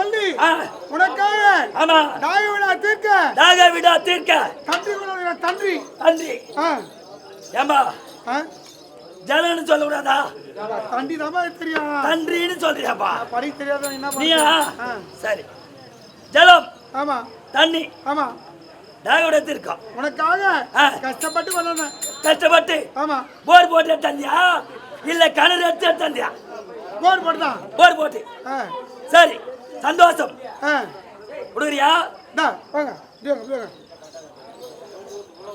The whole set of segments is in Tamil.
ஆ, உனக்காக ஆமா. நாக விழா தீர்க்க. தாக விடா தீர்க்க. கொள்ள தன்றி தன்றி ஆ. ஏம்பா ஆ. ஜலன்னு சொல்லக்கூடாதா? தண்டி தான் தெரியும். தன்றின்னு சொல்றியாப்பா. படிக்க தெரியாத என்ன நீயா. சரி. ஜலம். ஆமா. தண்ணி. ஆமா. தாக விட தீர்க்கம். உனக்காக. கஷ்டப்பட்டு வந்தேன் கஷ்டப்பட்டு. ஆமா. போர் போட்டு தந்தியா? இல்ல கிணறு எடுத்து தந்தியா? போர் போட்டுதான். போர் போட்டு. சரி. சந்தோஷம். கொடுக்குறியா வாங்க.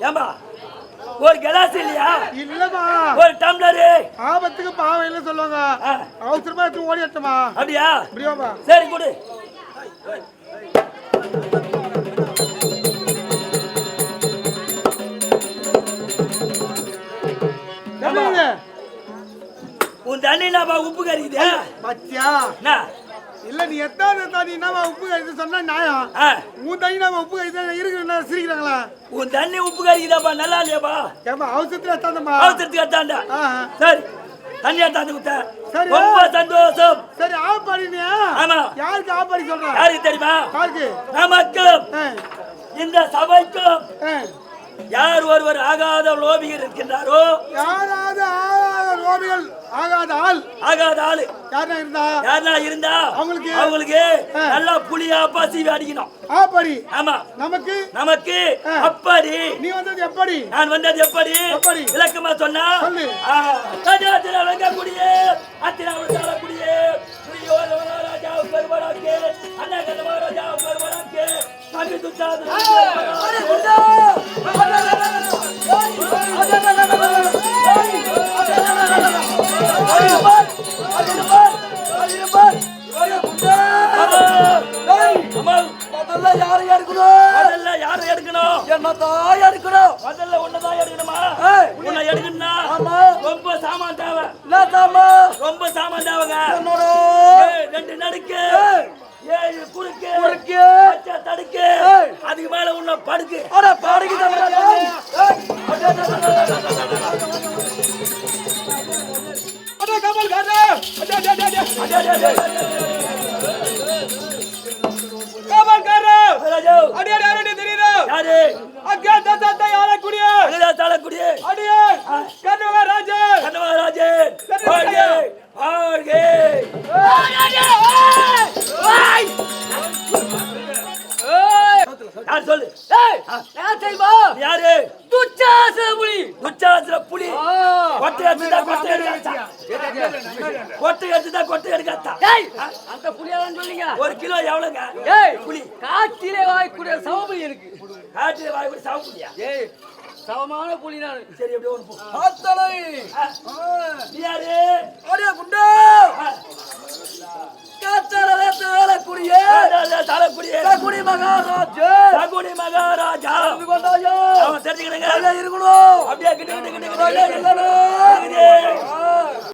ஏம்பா ஒரு கிளாஸ் இல்லையா? இல்லம்மா. ஒரு டம்ளரு. ஆபத்துக்கு பாவம் இல்லை சொல்லுவாங்க அவசரமா எடுத்து ஓடி எட்டமா அப்படியா? வாப்பா. சரி கொடு? உன் தண்ணி என்னப்பா உப்பு கறிக்குது பச்சையா? என்ன? இல்ல நீ எத்தாது தண்ணி என்னவா உப்பு கழித்து சொன்னா நியாயம்? உன் தண்ணி நம்ம உப்பு கழித்து இருக்கிற சிரிக்கிறாங்களா? உன் தண்ணி உப்பு கறிக்குதாப்பா நல்லா இல்லையாப்பா? ஏமா அவசரத்துல எத்தாந்தம்மா அவசரத்துக்கு ஆ. சரி தண்ணி எடுத்தாந்து கொடுத்த சரி. ரொம்ப சந்தோஷம். சரி பண்ணி ஆமா. யாருக்கு ஆஃப் பண்ணி சொல்றேன் யாருக்கு தெரியுமா? யாருக்கு? நமக்கும். இந்த சபைக்கும். யார் ஒருவர் ஆகாத லோபிகள் இருக்கின்றாரோ யாராவது ஆகாத ஆள் ஆகாத ஆளு யாரா இருந்தா? யாருனா இருந்தா? அவங்களுக்கு? அவங்களுக்கு. நல்லா புளியா பசி அடிக்கணும். ஆமா. நமக்கு? நமக்கு. அப்படி. நீ வந்தது எப்படி? நான் வந்தது எப்படி? எப்படி? விளக்கமா சொன்னா. ராஜாத்திர வழங்கக்கூடிய ராஜா பெருமடாக்கு அண்ணா கதமா ராஜா பெருமடாக்கு எடுக்கணும் என்ன தான் எடுக்கணும் முதல்ல உன்னதான் எடுக்கணுமா உன்னை எடுக்கணும்னா ஆமா. ரொம்ப சாமான் தேவை. என்ன தாமா ரொம்ப சாமான் தேவைங்க. என்னோட? ரெண்டு நடுக்கு. ஏழு குறுக்கு. குறுக்கு. தடுக்கு. அதுக்கு மேல உன்னை படுக்கு. அட பாடிக்கு தம்பி அட கமல் காரே அட அட அட அடே, அடே, அடே. கமல் காரே ராஜு, அடி அடி அடி தெரியுதா? யாரு? அக்கா தாத்தா யாரக்கூடிய அங்கதா தாளக்குடி அடியே துச்சாசன புலி. கொட்டை எடுத்துதா கொட்டை எடுக்காத்தா. கொட்டை எடுத்துதா கொட்டை எடுக்காத்தா. அந்த புளியாதான் சொல்லுங்க. ஒரு கிலோ எவ்வளவுங்க ஏய் புலி. காட்டிலே வாய்க்கூடிய சவபுலி இருக்கு. காட்டுல வாய் கூட சாப்பிட முடியா ஏய் சவமான புலி நான். சரி அப்படியே ஒன்று போ. நீ யாரு? அடியே குண்டா. olhando lá